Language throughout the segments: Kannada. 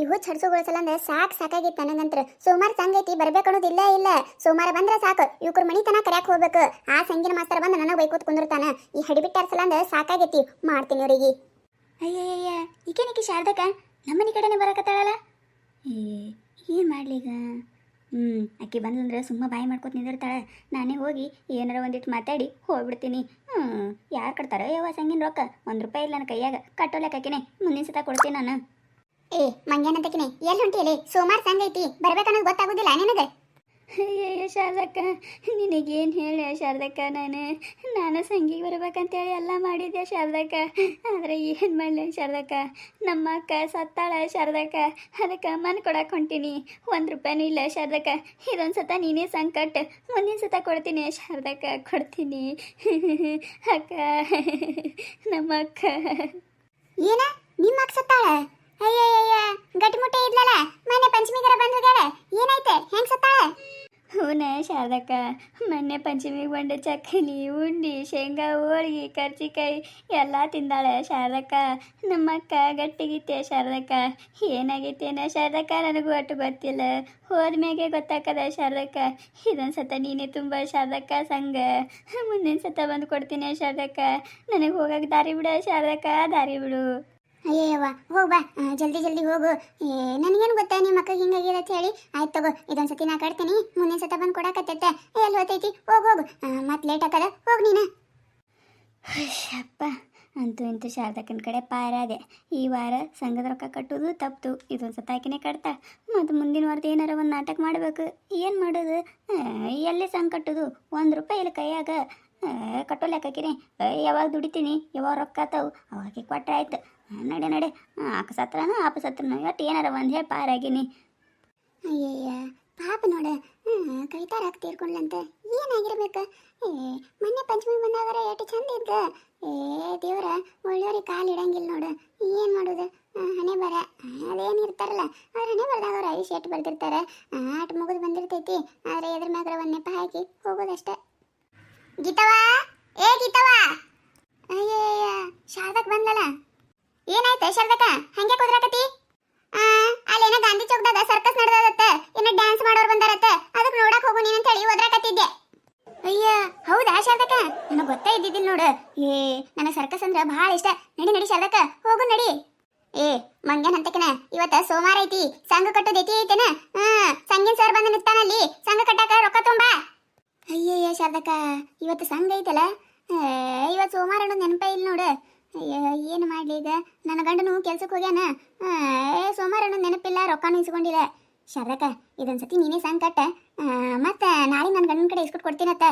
ಈ ಹುಚ್ಚ ಅಂದ್ರೆ ಸಾಕ್ ಸಾಕಾಗಿತ್ತು ನನಗಂತ್ರ ಸೋಮಾರ ಸಂಗೈತಿ ಬರ್ಬೇಕು ಅನ್ನೋದು ಇಲ್ಲ ಇಲ್ಲ. ಸೋಮಾರ ಬಂದ್ರ ಸಾಕು. ಇವ್ರ ಮನಿ ತನ ಕರ್ಯಾಕ್ ಹೋಗ್ಬೇಕು. ಆ ಸಂಗೀನ ಮಾಸ್ತರ್ ಬಂದು ನನಗೆ ಬೈಕೋತ್ ಕುಂದಿರ್ತಾನ. ಈ ಹಡಿಬಿಟ್ಟಾರ ಅಂದ್ರೆ ಸಾಕಾಗೈತಿ. ಮಾಡ್ತೀನಿ ಅವರಿಗೆ. ಅಯ್ಯಯ್ಯ ಈಕೇನಿಕೆ ಶಾರದಕ್ಕ? ನಮ್ಮನೆ ಕಡೆನೆ ಬರಕತ್ತಾಳಲ್ಲ? ಏ, ಏನು ಮಾಡ್ಲಿಗ? ಹ್ಞೂ ಅಕ್ಕಿ ಬಂದ್ಲಂದ್ರೆ ಸುಮ್ಮ ಬಾಯಿ ಮಾಡ್ಕೊತ ನಿಂದಿರ್ತಾಳೆ. ನಾನೇ ಹೋಗಿ ಏನಾರ ಒಂದಿಟ್ಟು ಮಾತಾಡಿ ಹೋಗ್ಬಿಡ್ತೀನಿ. ಹ್ಞೂ ಯಾರು ಕಟ್ತಾರೋ ಯಾವ ಸಂಗಿನ ರೊಕ್ಕ? ಒಂದು ರೂಪಾಯಿ ಇಲ್ಲ ನನ್ನ ಕೈಯಾಗ ಕಟ್ಟೋಲೆಕ್ಕಾಕಿನೇ ಮುಂದಿನ ಸತ ಕೊಡ್ತೀನಿ ನಾನು. ಏ ಮಂಗ್ಯಾನಂತಕಿನಿ ಎಲ್ಲಿ ಹೊಂಟಿಯಲ್ಲಿ ಸೋಮಾರ್ ಸಂಗ ಐತಿ ಬರ್ಬೇಕನ್ನೋದು ಗೊತ್ತಾಗೋದಿಲ್ಲ ನಿನಗೆ? ಅಯ್ಯಯ್ಯ ಶಾರದಕ್ಕ ನಿನಗೇನು ಹೇಳಿ ಶಾರದಕ್ಕ ನಾನು? ನಾನು ಸಂಗಿಗೆ ಬರ್ಬೇಕಂತೇಳಿ ಎಲ್ಲ ಮಾಡಿದ್ಯಾ ಶಾರದಕ್ಕ. ಆದರೆ ಏನು ಮಾಡಲಿ ಶಾರದಕ್ಕ? ನಮ್ಮ ಅಕ್ಕ ಸತ್ತಾಳ ಶಾರದಕ್ಕ. ಅದಕ್ಕೆ ಮನ್ ಕೊಡಕ್ಕೆ ಹೊಂಟೀನಿ. ಒಂದು ರೂಪಾಯಿನೂ ಇಲ್ಲ ಶಾರದಕ್ಕ. ಇದೊಂದು ಸತ ನೀನೇ ಸಂಕಟ. ಮುಂದಿನ ಸತ ಕೊಡ್ತೀನಿ ಶಾರದಕ್ಕ ಕೊಡ್ತೀನಿ. ಅಕ್ಕ ನಮ್ಮ ಅಕ್ಕ. ಏನ? ನಿಮ್ಮ ಅಕ್ಕ ಅಯ್ಯಯ್ಯಯ್ಯ ಗಟ್ಟಿ ಮುಟ್ಟೆ ಇದ್ಲಲ್ಲ? ಮೊನ್ನೆ ಪಂಚಮಿಗರ ಹೋಗ್ಯಾಳ ಏನೈತೆ ಹೆಂಗ್ ಸತ್ತಾಳ? ಹೂನ ಶಾರದಕ್ಕ, ಮೊನ್ನೆ ಪಂಚಮಿಗೆ ಬಂದ ಚಕ್ಕಲಿ ಉಂಡಿ, ಶೇಂಗಾ, ಹೋಳಿಗೆ, ಕರ್ಜಿಕಾಯಿ ಎಲ್ಲ ತಿಂದಾಳೆ ಶಾರದಕ್ಕ. ನಮ್ಮಕ್ಕ ಗಟ್ಟಿಗಿತ್ತೆ ಶಾರದಕ್ಕ. ಏನಾಗೈತೇನ ಶಾರದಕ್ಕ? ನನಗೂ ಒಟ್ಟು ಗೊತ್ತಿಲ್ಲ. ಹೋದ್ಮ್ಯಾಗೆ ಗೊತ್ತಾಕದ ಶಾರದಕ್ಕ. ಇದೊಂದು ಸತ ನೀನೇ ತುಂಬ ಶಾರದಕ್ಕ ಸಂಘ. ಮುಂದಿನ ಸತ ಬಂದು ಕೊಡ್ತೀನಿ ಶಾರದಕ್ಕ. ನನಗೆ ಹೋಗಕ್ಕೆ ದಾರಿ ಬಿಡ ಶಾರದಕ್ಕ, ದಾರಿ ಬಿಡು. ಅಯ್ಯವ್ವ ಹೋಗ್ ಬಾ. ಜಲ್ದಿ ಜಲ್ದಿ ಹೋಗು. ನನಗೇನು ಗೊತ್ತಾ ನಿಮ್ಮ ಅಕ್ಕ ಹಿಂಗಾಗಿದೆ ಅಂತ ಹೇಳಿ. ಆಯ್ತು ತಗೋ ಇದೊಂದು ಸತಿ ನಾ ಕಟ್ತೀನಿ. ಮುಂದಿನ ಸತ ಬಂದು ಕೊಡಕತ್ತೈತೆ. ಎಲ್ಲಿ ಹೋತೈತಿ ಹೋಗಿ ಹೋಗು. ಮತ್ತೆ ಲೇಟ್ ಆಕದ ಹೋಗ್ ನೀನು. ಅಪ್ಪ ಅಂತೂ ಇಂತೂ ಶಾರದಕ್ಕನ ಕಡೆ ಪಾರಾದೆ. ಈ ವಾರ ಸಂಘದ ರೊಕ್ಕ ಕಟ್ಟೋದು ತಪ್ತು ಇದೊಂದು ಸತಾಕಿನೇ ಕಟ್ತಾ. ಮತ್ತು ಮುಂದಿನ ವಾರದ ಏನಾರ ಒಂದು ನಾಟಕ ಮಾಡಬೇಕು. ಏನು ಮಾಡೋದು? ಎಲ್ಲಿ ಸಂಘ ಕಟ್ಟೋದು? ಒಂದು ರೂಪಾಯಿ ಇಲ್ಲಿ ಕೈಯಾಗ. ಆ, ಕಟ್ಟೋ ಲೆಕ್ಕಕಿನಿ ಯಾವಾಗ ದುಡಿತೀನಿ? ಯಾವಾಗ ರೊಕ್ಕ ಆತಾವು? ಅವಾಗೆ ಕೊಟ್ಟರೆ ಆಯ್ತು. ನಡೆ ನಡೆ. ಆಕ ಸತ್ರನ ಆಪ ಸತ್ರನ ಒಟ್ಟು ಏನಾರ ಒಂದು ಹೇಳಿ ಪಾರಾಗಿನಿ ಅಯ್ಯಯ್ಯ, ಪಾಪ ನೋಡ. ಕವಿತಾರಾಗ ತೀರ್ಕೊಂಡ್ಲಂತೆ. ಏನಾಗಿರ್ಬೇಕು? ಏ, ಮೊನ್ನೆ ಪಂಚಮಿ ಬಂದಾಗರ ಎಷ್ಟು ಚಂದ ಇದ್ದ. ಏ, ದೇವ್ರ, ಒಳ್ಳೆಯವ್ರಿಗೆ ಕಾಲು ಇಡಂಗಿಲ್ಲ ನೋಡು. ಏನು ಮಾಡೋದು? ಹಣೆ ಬರ. ಅದೇನು ಇರ್ತಾರಲ್ಲ, ಅವ್ರ ಹಣೆ ಬರ್ದಾಗ ಅವ್ರು ಐಶ್ ಎಟ್ಟು ಬರ್ದಿರ್ತಾರೆ. ಆಟ ಮುಗಿದು ಬಂದಿರ್ತೈತಿ. ಆದರೆ ಎದ್ರ ಮ್ಯಾಗ್ರ ಒಂದು ನೆಪ ಹಾಕಿ ಹೋಗೋದಷ್ಟೇ. ಗೀತವ ಶಾರದಕ್ಕ, ಹಂಗೆ ಕುದ್ರಾಕತಿ ಅಲ್ಲೇನ ಗಾಂಧಿ ಚೌಕದಾಗ ಸರ್ಕಸ್ ನಡೆದತ್ತ ಏನ ಡ್ಯಾನ್ಸ್ ಮಾಡೋರು ಬಂದಾರತ್ತ ಅದಕ್ಕೆ ನೋಡಕ್ ಹೋಗು ನೀನು ಅಂತ ಹೇಳಿ ಒದ್ರಾಕತ್ತಿದ್ದೆ. ಅಯ್ಯ, ಹೌದಾ ಶಾರದಕ್ಕ? ನನಗೆ ಗೊತ್ತೇ ಇದ್ದಿದ್ದಿಲ್ಲ ನೋಡು. ಏ, ನನಗೆ ಸರ್ಕಸ್ ಅಂದ್ರೆ ಭಾಳ ಇಷ್ಟ. ನಡಿ ನಡಿ ಶಾರದಕ್ಕ, ಹೋಗು ನಡಿ. ಏ, ಮಂಗ್ಯನ್ ಇವತ್ತ ಸೋಮವಾರ ಐತಿ, ಸಂಘ ಕಟ್ಟೋದೈತಿ ಐತೇನ? ಹಾ, ಸಂಗಿನ ಸರ್ ಬಂದು ನಿಂತಾನಲ್ಲಿ ಸಂಘ ಕಟ್ಟಾಕ ರೊಕ್ಕ ತುಂಬಾ? ಅಯ್ಯಯ್ಯ ಶಾರದಕ್ಕ, ಇವತ್ತು ಸಂಘ ಐತಲ್ಲ? ಇವತ್ತು ಸೋಮವಾರ ನೆನಪೇ ಇಲ್ಲ ನೋಡು. ಏನು ಮಾಡ್ಲಿ ಈಗ? ನನ್ನ ಗಂಡನು ಕೆಲ್ಸಕ್ಕೆ ಹೋಗ್ಯಾನ. ಏ, ಸೋಮವಾರ ನೆನಪಿಲ್ಲ, ರೊಕ್ಕನೂ ಇಸ್ಕೊಂಡಿಲ್ಲ. ಶರಕ ಇದೊಂದು ಸತಿ ನೀನೇ ಸಂಕಟ. ಮತ್ತೆ ನಾಳೆ ನನ್ನ ಗಂಡನ ಕಡೆ ಇಸ್ಕೊಟ್ ಕೊಡ್ತೀನತ್ತ?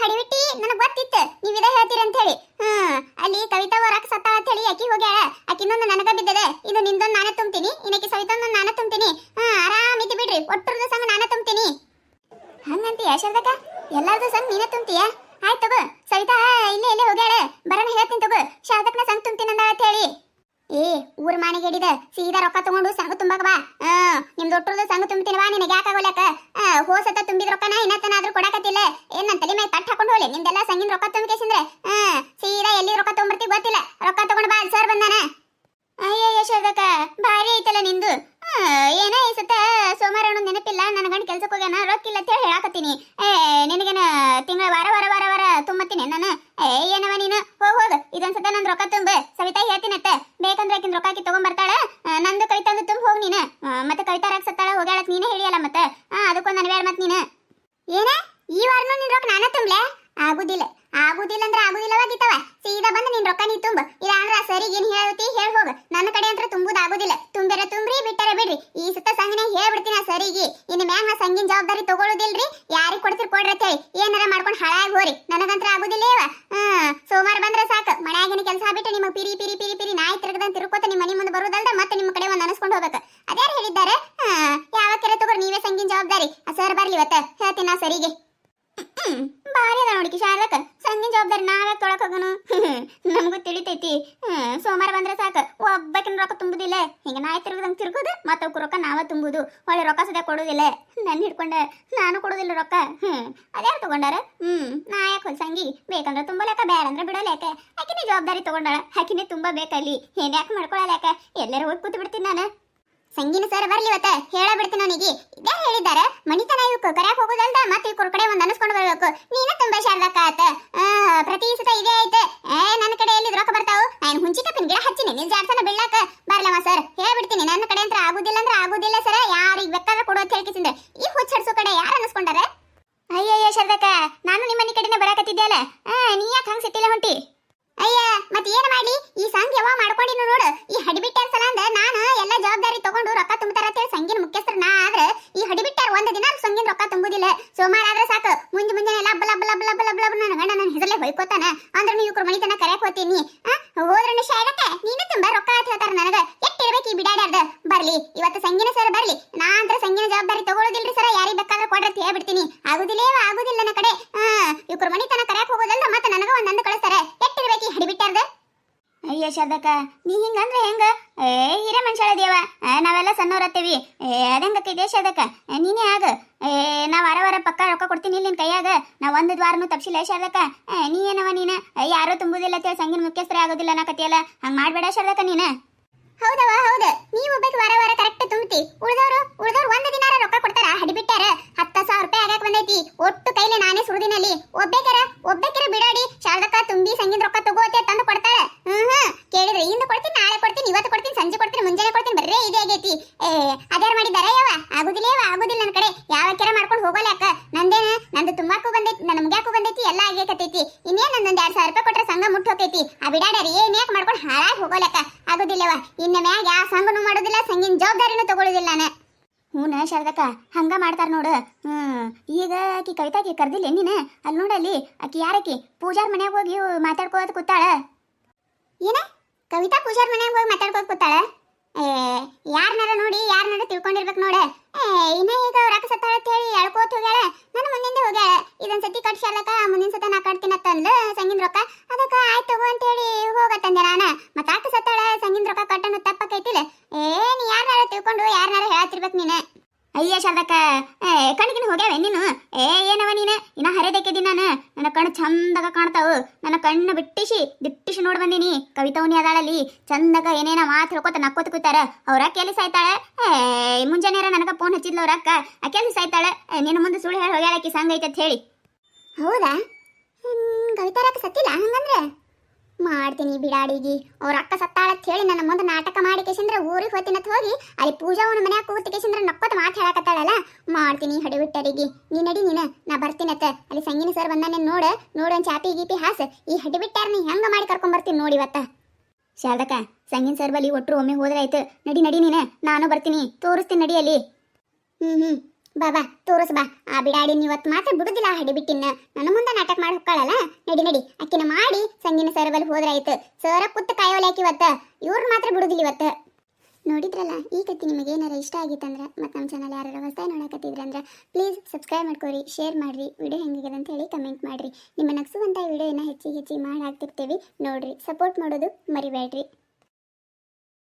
ಹಡಿಬಿಟ್ಟಿ ನನಗೆ ಗೊತ್ತಿತ್ತು. ನೀವು ಇದೇ ಹೇಳ್ತೀರಂತ ಹೇಳಿ ಹ್ಮ್, ಅಲ್ಲಿ ಕವಿತಾ ಹೊರಕ್ ಸತ್ತ ಅಂತ ಹೇಳಿ ಆಕಿ ಹೋಗ್ಯಾಳ. ಅಕ್ಕಿನೊಂದು ನನಗ ಬಿದ್ದದೆ. ಇದು ನಿಂದೊಂದು ನಾನೇ ತುಂಬ್ತೀನಿ. ಇನ್ನಕ್ಕೆ ಸವಿತೊಂದು ನಾನೇ ತುಂಬ್ತೀನಿ. ಹಾ ಆರಾಮ್ ಇದ್ದು ಬಿಡ್ರಿ. ಒಟ್ಟರದ ಸಂಗ ನಾನೇ ತುಂಬ್ತೀನಿ. ಹಂಗಂತೀಯ ಶರದಕ್ಕ? ಎಲ್ಲಾರ್ದು ಸಂಗ ನೀನೇ ತುಂಬ್ತೀಯ? ಆಯ್ತು ತಗೋ. ಸವಿತಾ, ಇಲ್ಲೇ ಇಲ್ಲೇ ಹೋಗ್ಯಾಳ. ಬರೋಣ ಹೇಳ್ತೀನಿ ತಗೋ. ಶಾರದಕ್ಕನ ಸಂಗ್ ತುಂಬ್ತೀನಿ ಹೇಳಿ. ಏ, ಊರ್ ಹಿಡಿದ ಸೀದಾ ರೊಕ್ಕ ತಗೊಂಡು ಸಂಘ ತುಂಬಾಕ ಬಾ. ಹ್ಮ್ ನಿಮ್ದು ಒಟ್ಟರದ ಸಂಘ ತುಂಬ್ತೀನಿ ಬಾ, ನಿನಗೆ ಯಾಕಾಗೋಲ್ಯಾಕ ಹೋಸತ ತುಂಬಿದ ರೊಕ್ಕನ ಇನ್ನತನಾದ್ರೂ ಕೊಡಕತ್ತಿಲ್ಲ. ಏನ್ ನನ್ನ ತಲೆ ಮೇಲೆ ಹಾಕೊಂಡ್ ಹಾಕೊಂಡು ಹೋಗ್ಲಿ. ನಿಮ್ದೆಲ್ಲ ಸಂಗಿನ ರೊಕ್ಕ ತುಂಬಿಕೇಸಿಂದ್ರೆ. ಆ ಸೀದಾ ಎಲ್ಲಿ ರೊಕ್ಕ ತೊಗೊಂಬರ್ತಿ ಗೊತ್ತಿಲ್ಲ. ರೊಕ್ಕ ತಗೊಂಡು ಬಾ, ಸರ್ ಬಂದಾನ. ಅಯ್ಯೋ ಶಾರದಕ್ಕ ಭಾರಿ ಐತಲ್ಲ ನಿಂದು. ಏನೋ ಸತ ಸೋಮವಾರ ನೆನಪಿಲ್ಲ. ನನ್ನ ಗಂಡ ಕೆಲ್ಸಕ್ಕೆ ಹೋಗ್ಯಾನ, ರೊಕ್ಕಿಲ್ಲ ಅಂತ ಹೇಳಿ ಹೇಳಾಕತ್ತೀನಿ ಏ ನಿನಗೇನ ತಿಂಗಳ ವಾರ ವಾರ ವಾರ ವಾರ ತುಂಬತ್ತೀನಿ ನಾನು ಏ ಏನವ ನೀನು ಹೋಗ್ ಹೋಗ್ ಇದೊಂದ್ ಸತ ನಂದು ರೊಕ್ಕ ತುಂಬ ಸವಿತಾ ಹೇಳ್ತೀನತ್ತ ಬೇಕಂದ್ರೆ ಆಕಿನ ರೊಕ್ಕ ಆಕಿ ತಗೊಂಬರ್ತಾಳ ನಂದು ನಂದು ಕವಿತಂದು ತುಂಬ ಹೋಗ್ ನೀನು. ಮತ್ತೆ ಕವಿತಾ ರಾಕ್ ಸತ್ತಾಳ ಹೋಗ್ಯಾಳತ್ ನೀನೇ ಹೇಳಿಯಲ್ಲ ಮತ್ತೆ. ಆ, ಅದಕ್ಕೊಂದು ಅನ್ಬೇಡ ಮತ್ ನೀನು. ಏನೇ? ಈ ವಾರನೂ ನಿನ್ ರೊಕ್ಕ ನಾನ ತುಂಬ್ಲೆ? ಆಗುದಿಲ್ಲ. ಆಗುದಿಲ್ಲ ಅಂದ್ರೆ ಆಗುದಿಲ್ಲವಾಗಿತ್ತವ ಸೀದಾ ಬಂದು ನಿನ್ ರೊಕ್ಕ ನೀ ತುಂಬ. ಇಲ್ಲ ಅಂದ್ರೆ ಆ ಸರಿಗೆ ಏನ್ ಹೇಳುತ್ತಿ ಹೇಳ್ ಹೋಗ. ನನ್ನ ಕಡೆ ಅಂದ್ರೆ ತುಂಬುದು ಆಗುದಿಲ್ಲ. ತುಂಬೇರ ತುಂಬ್ರಿ ಬಿಟ್ಟರ ಬಿಡ್ರಿ ಈ ಸತ ಸಂಗನೆ ಹೇಳ್ಬಿಡ್ತೀನಿ ಆ ಸರಿಗೆ, ಇನ್ನು ಮ್ಯಾಗ ನಾ ಸಂಗಿನ ಜವಾಬ್ದಾರಿ ತಗೊಳ್ಳೋದಿಲ್ರಿ ಯಾರಿಗ್ ಕೊಡ್ತೀರಿ ಕೊಡ್ರಿ ಏನಾರ ಮಾಡ್ಕೊಂಡು ಹಾಳಾಗಿ ಹೋರಿ. ನನಗಂತ್ರ ಆಗುದಿಲ್ಲ ಇವ. ಹ್ಮ್ ಸೋಮವಾರ ಬಂದ್ರೆ ಸಾಕು. ಮನ್ಯಾಗಿನ ಕೆಲಸ ಬಿಟ್ಟು ನಿಮಗೆ ಪಿರಿ ಪಿರಿ ಪಿರಿ ಪಿರಿ ನಾಯಿ ತಿರುಗದಂತ ತಿರುಕೋತ ನಿಮ್ಮ ಮನೆ ಮುಂದೆ ಬರೋದಲ್ದ, ಮತ್ತೆ ನಿಮ್ಮ ಕಡೆ ಒಂದು ಹೋಗ್ಬೇಕು ಅದ್ಯಾರು ಹೇಳಿದ್ದಾರೆ ಯಾವ ಕೆರೆ ತಗೋರಿ ನೀವೇ ಸಂಗಿನ ಜವಾಬ್ದಾರಿ ಆ ಸರ್ ಬರ್ಲಿ ಇವತ್ತ ಹೇಳ್ತೀನಿ ನಾ ಸರಿಗೆ ಹ್ಮ್, ಭಾರಿ ಅದ ನೋಡಿಕಿ ಶಾರದಕ್ಕ ಸಂಗಿನ ಜವಾಬ್ದಾರಿ ನಾವೇ ತೊಳಕ್ ಹೋಗೋನು ನಮಗೂ ತಿಳಿತೈತಿ ಹ್ಮ್, ಸೋಮವಾರ ಬಂದ್ರೆ ಸಾಕು ಒಬ್ಬಕಿನ ರೊಕ್ಕ ತುಂಬುದಿಲ್ಲ ಹಿಂಗ ನಾಯಿ ತಿರುಗದಂಗ್ ಮತ್ತವ್ಕ ರೊಕ್ಕ ನಾವ ತುಂಬುದು. ಒಳ್ಳೆ ರೊಕ್ಕ ಸದ್ಯ ಕೊಡುದಿಲ್ಲ. ನನ್ನ ಹಿಡ್ಕೊಂಡೆ. ನಾನು ಕೊಡುದಿಲ್ಲ ರೊಕ್ಕ. ಹ್ಮ್. ಅದ್ಯಾರು ತಗೊಂಡಾರ? ಹ್ಮ್. ನಾ ಯಾಕೆ ಹೊಲ್ಸಂಗಿ? ಬೇಕಂದ್ರೆ ತುಂಬಲೇಕ ಬೇಡ ಅಂದ್ರೆ ಬಿಡೋಲೇಕೆ ಆಕಿನೇ ಜವಾಬ್ದಾರಿ ತಗೊಂಡಾಳ. ಆಕಿನೇ ತುಂಬಾ ಬೇಕಲ್ಲಿ. ಏನ್ ಯಾಕೆ ಮಾಡ್ಕೊಳಲೇಕ ಎಲ್ಲರೂ ಹೋಗಿ ಕೂತು ಬಿಡ್ತೀನಿ ನಾನು. ಸಂಗೀನ ಸರ್ ಬರ್ಲಿ ಇವತ್ತ. ಹೇಳ ಬಿಡ್ತೀನಿ ನನಗೆ ಇದೇ ಹೇಳಿದ್ದಾರೆ ಮಣಿತನ ಇವಕ್ಕೆ. ಕರ್ಯಾಕ್ ಹೋಗೋದಲ್ದ? ಮತ್ತೆ ಇವ್ರ ಕಡೆ ಒಂದ್ ಅನಸ್ಕೊಂಡು ಬರ್ಬೇಕು. ನೀನ ತುಂಬಾ ಶಾರದಕ್ಕ ಆತ. ಪ್ರತಿ ಸತ ಇದೇ ಐತೆ. ಏ, ನನ್ನ ಕಡೆ ಎಲ್ಲಿ ರೊಕ್ಕ ಬರ್ತಾವು ನಾನು ಹುಂಚಿ ತಪ್ಪಿನ ಗಿಡ ಹಚ್ಚಿನಿ ನಿಲ್ ಜಾಡ್ಸನ ಬೀಳಾಕ ಬರ್ಲವ ಸರ್ ಹೇಳ್ಬಿಡ್ತೀನಿ, ನನ್ನ ಕಡೆ ಅಂತ ಆಗುದಿಲ್ಲ ಅಂದ್ರೆ ಆಗುದಿಲ್ಲ ಸರ್ ಯಾರಿಗೆ ಬೇಕಾದ್ರೆ ಕೊಡು ಅಂತ ಹೇಳ್ಕಿಸಿದ್ರೆ ಈ ಹುಚ್ಚಡ್ಸೋ ಕಡೆ ಯಾರು ಅನಸ್ಕೊಂಡಾರ ಅಯ್ಯಯ್ಯ ಶಾರದಕ್ಕ, ನಾನು ನಿಮ್ಮ ಮನೆ ಕಡೆನೇ ಬರಾಕತ್ತಿದ್ದೆ ಅಲ್ಲ ನೀ ಯಾಕೆ ಹಂಗ್ ಸಿಟ್ಟಿಲ್ಲ ಹೊಂಟಿ? ಅಯ್ಯ, ಮತ್ತೆ ಏನು ಮಾಡಿ ಈ ಸಂಘ ಯಾವ ಮಾಡ್ಕೊಂಡಿನ ನೋಡು. ಈ ಹಡಿಬಿಟ್ಟಾರ ಸಲ ಅಂದ ನಾನು ಎಲ್ಲ ಜವಾಬ್ದಾರಿ ತಗೊಂಡು ರೊಕ್ಕ ತುಂಬತಾರ ಅಂತ ಹೇಳಿ ಸಂಘಿನ ಮುಖ್ಯಸ್ಥರು ನಾ ಆದ್ರೆ ಈ ಹಡಿಬಿಟ್ಟಾರ ಒಂದ್ ದಿನ ಸಂಘಿನ ರೊಕ್ಕ ತುಂಬುದಿಲ್ಲ. ಸೋಮವಾರ ಆದ್ರೆ ಸಾಕು. ಮುಂಜೆ ಮುಂಜಾನೆ ಎಲ್ಲ ಬಲ ಬಲ ಬಲ ಬಲ ಬಲ ನನ್ನ ಗಂಡ ನನ್ನ ಹೆಸರಲ್ಲೇ ಹೊಯ್ಕೋತಾನ. ಅಂದ್ರೆ ನೀವು ಮನಿತನ ಕರೆಯಕ್ ಹೋಗ್ತೀನಿ. ಹೋದ್ರೆ ಶಾಯಗತ್ತೆ ನೀನು ತುಂಬಾ ರೊಕ್ಕ ಅಂತ ಹೇಳ್ತಾರ ನನಗ. ಎಟ್ಟಿರ್ಬೇಕು ಈ ಬಿಡಾಡ್ಯಾರ್ದ? ಬರ್ಲಿ. ಇವತ್ತು ಸಂಗಿನ ಸರ್ ಬರ್ಲಿ. ನಾ ಅಂದ್ರೆ ಸಂಗಿನ ಜವಾಬ್ದಾರಿ ತಗೊಳ್ಳೋದಿಲ್ರಿ ಸರ. ಯಾರಿಗೆ ಬೇಕಾದ್ರೆ ಕೊಡ್ರಿ ಅಂತ ಹೇಳ್ಬಿಡ್ತೀನಿ. ಆಗುದಿಲ್ಲೇವ? ಆಗುದಿಲ್ಲ ನನ್ನ ಕಡೆ. ಇವ್ರ ಮನಿತನ ಕರೆಯಕ್ ಹೋಗೋದಲ್ದ ಮತ್ತೆ ನನಗ ಒಂದ್ ಅಂದ ಕಳಿಸ್ತಾರೆ ಎಟ್ಟಿರ್ಬೇಕು ಈ ಹಡಿಬಿಟ್ಟಾರ್ದ ಅಯ್ಯ ಶಾರದಕ್ಕ ನೀ ಹಿಂಗಂದ್ರೆ ಹೆಂಗ? ಏ, ಹಿರೇ ಮನುಷ್ಯಳ ದೇವ ನಾವೆಲ್ಲ ಸಣ್ಣವ್ರ ಹತ್ತೀವಿ ಏ ಅದಂಗತ್ತಿದೆ ಶಬ್ದಕ್ಕ ನೀನೇ ಆಗ. ಏ, ನಾ ವಾರ ವಾರ ಪಕ್ಕ ರೊಕ್ಕ ಕೊಡ್ತೀನಿ ಇಲ್ಲಿ ಕೈಯಾಗ. ನಾ ಒಂದು ವಾರನು ತಪ್ಸಿಲ್ಲ ಶಾರದಕ್ಕ ನೀ ಏನವ ನೀನ? ಯಾರೋ ತುಂಬುದಿಲ್ಲ ಅಂತೇಳಿ ಸಂಗಿನ ಆಗೋದಿಲ್ಲ ಅನ್ನಕತ್ತಿಯಲ್ಲ ಹಂಗ ಮಾಡ್ಬೇಡ ಶಾರದಕ್ಕ ನೀನ. ಹೌದವ, ಹೌದು. ನೀವು ಒಬ್ಬಕ್ಕೆ ವಾರ ವಾರ ಕರೆಕ್ಟ್ ತುಂಬತಿ ಉಳ್ದವ್ರು ಉಳ್ದವ್ರು ಒಂದು ದಿನ ರೊಕ್ಕ ಕೊಡ್ತಾರ, ಹಡಿಬಿಟ್ಟಾರ. ಹತ್ತ ಸಾವಿರ ರೂಪಾಯಿ ಆಗಕ್ಕೆ ಬಂದೈತಿ. ಒಟ್ಟು ಕೈಲಿ ನಾನೇ ಸುರುದಿನಲ್ಲಿ. ಒಬ್ಬೇಕರ ಒಬ್ಬೇಕರ ಬಿಡಾಡಿ, ಶಾರದಕ್ಕ ತುಂಬಿ ಸಂಗಿನ ರೊಕ್ಕ ತಗೋತೆ ತಂದು ಕೊಡ್ತಾಳ ಹ್ಮ್ ಹ್ಮ್ ಕೇಳಿದ್ರೆ ಇಂದು ಕೊಡ್ತೀನಿ ನಾಳೆ ಕೊಡ್ತೀನಿ ಇವತ್ತು ಕೊಡ್ತೀನಿ ಸಂಜೆ ಕೊಡ್ತೀನಿ ಮುಂಜಾನೆ ಕೊಡ್ತೀನಿ ಬರ್ರೇ ಇದೇ ಆಗೈತಿ ಏ ಅದ್ಯಾರು ಮಾಡಿದಾರ ಯಾವ ಆಗುದಿಲ್ಲ ಯಾವ ಆಗುದಿಲ್ಲ ನನ್ನ ಕಡೆ ಯಾವ ಕೆರ ಮಾಡ್ಕೊಂಡು ಹೋಗೋಲ್ಲ ಅಕ್ಕ ನಂದೇನ ನಂದು ತುಂಬಾಕು ಬಂದೈತಿ ನನ್ನ ಮುಗ್ಯಾಕು ಬಂದೈತಿ ಎಲ್ಲ ಆಗೇಕತೈತಿ ಇನ್ನೇನ್ ನಂದೊಂದ್ ಎರಡ್ ಸಾವಿರ ರೂಪಾಯಿ ಕೊಟ್ರೆ ಸಂಘ ಮುಟ್ಟೋಕೈತಿ ಆ ಬಿಡಾಡ್ಯಾರ ಏನ್ ಯಾಕೆ ಮಾಡ್ಕೊಂಡು ಹಾಳಾಗಿ ಹೋಗೋಲಕ್ಕ. ಆಗೋದಿಲ್ಲವ. ಇನ್ನ ಮ್ಯಾಗ ಯಾವ ಸಂಘನು ಮಾಡೋದಿಲ್ಲ ಸಂಗಿನ ಜವಾಬ್ದಾರಿನೂ ತಗೊಳ್ಳೋದಿಲ್ಲ ನಾನು. ಹ್ಞೂ ಶಾರದಕ್ಕ, ಹಂಗ ಮಾಡ್ತಾರ ನೋಡು. ಹ್ಮ್, ಈಗ ಆಕಿ ಕವಿತಾಕಿ ಕರ್ದಿಲ್ಲ ನೀನ? ಅಲ್ಲಿ ನೋಡಲ್ಲಿ, ಆಕಿ ಯಾರಕಿ ಪೂಜಾರ್ ಮನ್ಯಾಗ ಹೋಗಿ ಮಾತಾಡ್ಕೋತ ಕೂತಾಳ. ಏನ? ಕವಿತಾ ಪೂಜಾರ್ ಮನ್ಯಾಗ ಹೋಗಿ ಮಾತಾಡ್ಕೋತ ಕೂತಾಳ? ಯಾರನ್ನಾರ ನೋಡಿ ಯಾರನ್ನಾರ ತಿಳ್ಕೊಂಡಿರ್ಬೇಕು ನೋಡ. ಇನ್ನ ಈಗ ರೊಕ್ಕ ಸತ್ತಾಳ ಅಂತ ಹೇಳಿ ಎಳ್ಕೋತ ಹೋಗ್ಯಾಳ. ನನ್ನ ಮುಂದಿಂದ ಹೋಗ್ಯಾಳ. ಇದೊಂದ್ ಸತಿ ಕಟ್ಸ್ಯಾಲಕ ಮುಂದಿನ ಸತ ನಾ ಕಟ್ತೀನಿ ಅಂತಂದ್ಲ ಸಂಗಿನ ರೊಕ್ಕ. ಅದಕ್ಕ ಆಯ್ತು ತಗೋ ಅಂತ ಹೇಳಿ ಹೋಗತ್ತಂದೆ ನಾನ. ಮತ್ತ ಆಟ ಸತ್ತಾಳ, ಸಂಗಿನ ರೊಕ್ಕ ಕಟ್ಟನು ಏ, ನೀ ಯಾರನ್ನಾರ ತಿಳ್ಕೊಂಡು ಯಾರನ್ನಾರ ಹೇಳತ್ತಿರ್ಬೇಕು ನೀನು. ಅಯ್ಯ ಶಾರದಕ್ಕ, ಏ ಕಣ್ಗಿನ ಹೋಗ್ಯಾವೆ ನೀನು ಏ, ಏನವ ನೀನು? ಇನ್ನ ಹರಿದಕ್ಕಿದಿ ನಾನು. ನನ್ನ ಕಣ್ಣು ಚಂದಾಗ ಕಾಣ್ತಾವು. ನನ್ನ ಕಣ್ಣು ಬಿಟ್ಟಿಸಿ, ದಿಟ್ಟಿಸಿ ನೋಡ್ ಬಂದೀನಿ. ಕವಿತವನಿ ಅದಾಳಲ್ಲಿ. ಚಂದಗ ಏನೇನ ಮಾತು ಹೇಳ್ಕೊತ ನಕ್ಕೋತ ಕೂತಾರ. ಅವ್ರ ಕೆಲಸ ಆಯ್ತಾಳೆ ಏ ಮುಂಜಾನೆ ನನಗೆ ಫೋನ್ ಹಚ್ಚಿದ್ಲು ಅವ್ರ ಅಕ್ಕ. ಆ ಕೆಲಸ ಆಯ್ತಾಳೆ ನಿನ್ನ ಮುಂದೆ ಸುಳ್ಳು ಹೇಳಿ ಹೋಗ್ಯಾಳಕ್ಕೆ ಸಂಗ ಐತೆ ಅಂತ ಹೇಳಿ. ಹೌದಾ? ಕವಿತಾರಕ್ಕ ಸತ್ತಿಲ್ಲ? ಹಂಗಂದ್ರೆ? ಮಾಡ್ತೀನಿ ಬಿಡಾಡಿಗಿ. ಅವ್ರ ಅಕ್ಕ ಸತ್ತಾಳ ಅಂತ ಹೇಳಿ ನನ್ನ ಮುಂದೆ ನಾಟಕ ಮಾಡಿ ಕೇಸಂದ್ರೆ ಊರಿಗೆ ಹೋಗ್ತೀನಿ ಅಂತ ಹೋಗಿ, ಅಲ್ಲಿ ಪೂಜಾ ಅವನ ಮನ್ಯಾಗ ಕೂತಿ ಕೇಸಂದ್ರೆ ನಕ್ಕೋತ ಮಾತು ಹೇಳಕತ್ತಾಳಲ್ಲ? ಮಾಡ್ತೀನಿ ಹಡಿಬಿಟ್ಟರಿಗೆ ನೀ ನಡಿ ನೀನ, ನಾ ಬರ್ತೀನತ್ತ ಅಲ್ಲಿ ಸಂಗಿನ ಸರ್ ಬಂದಾನೆ ನೋಡ, ನೋಡು ಒಂದು ಚಾಪಿ ಗೀಪಿ ಹಾಸ. ಈ ಹಡಿಬಿಟ್ಟಾರ ನೀ ಹೆಂಗ ಮಾಡಿ ಕರ್ಕೊಂಡ್ ಬರ್ತೀನಿ ನೋಡಿ ಇವತ್ತ. ಶಾರದಕ್ಕ ಸಂಗಿನ ಸರ್ ಬಲ್ಲಿ ಒಟ್ರು ಒಮ್ಮೆ ಹೋದ್ರಾಯ್ತು ನಡಿ ನಡಿ ನೀನ, ನಾನು ಬರ್ತೀನಿ. ತೋರಿಸ್ತೀನಿ ನಡಿ ಅಲ್ಲಿ. ಹ್ಮ್ ಹ್ಮ್. ಬಾ ಬಾ, ತೋರಿಸ್ ಬಾ. ಆ ಬಿಡಾಡಿ ಇವತ್ತು ಮಾತ್ರ ಬಿಡುದಿಲ್ಲ ಹಡಿ ಬಿಟ್ಟಿನ ನನ್ನ ಮುಂದೆ ನಾಟಕ ಮಾಡಿ ಹೊಕ್ಕಾಳಲ್ಲ? ನಡಿ ನಡಿ. ಅಕ್ಕಿನ ಮಾಡಿ ಸಂಗಿನ ಸರ್ ಬಲ್ ಹೋದ್ರಾಯ್ತು. ಸರ ಕುತ್ತ ಕಾಯೋಲೆ ಆಕಿ ಇವತ್ತ. ಇವ್ರು ಮಾತ್ರ ಬಿಡುದಿಲ್ಲ ಇವತ್ತು. ನೋಡಿದ್ರಲ್ಲ, ಈ ಕತ್ತಿ ನಿಮಗೆ ಏನಾರ ಇಷ್ಟ ಆಗಿತ್ತಂದ್ರೆ, ಮತ್ತು ನಮ್ಮ ಚಾನಲ್ ಯಾರು ಹೊಸದಾಗಿ ನೋಡಕತ್ತಿದ್ರಂದ್ರೆ ಪ್ಲೀಸ್ ಸಬ್ಸ್ಕ್ರೈಬ್ ಮಾಡ್ಕೊರಿ ಶೇರ್ ಮಾಡಿರಿ ವಿಡಿಯೋ ಹೆಂಗಿದೆ ಅಂತ ಹೇಳಿ ಕಮೆಂಟ್ ಮಾಡಿರಿ. ನಿಮ್ಮ ನಗ್ಸುವಂಥ ವಿಡಿಯೋನ ಹೆಚ್ಚಿ ಹೆಚ್ಚಿಗೆ ಹೆಚ್ಚಿಗೆ ಮಾಡಿ ಹಾಕ್ತಿರ್ತೀವಿ ನೋಡ್ರಿ ಸಪೋರ್ಟ್ ಮಾಡೋದು ಮರಿಬೇಡ್ರಿ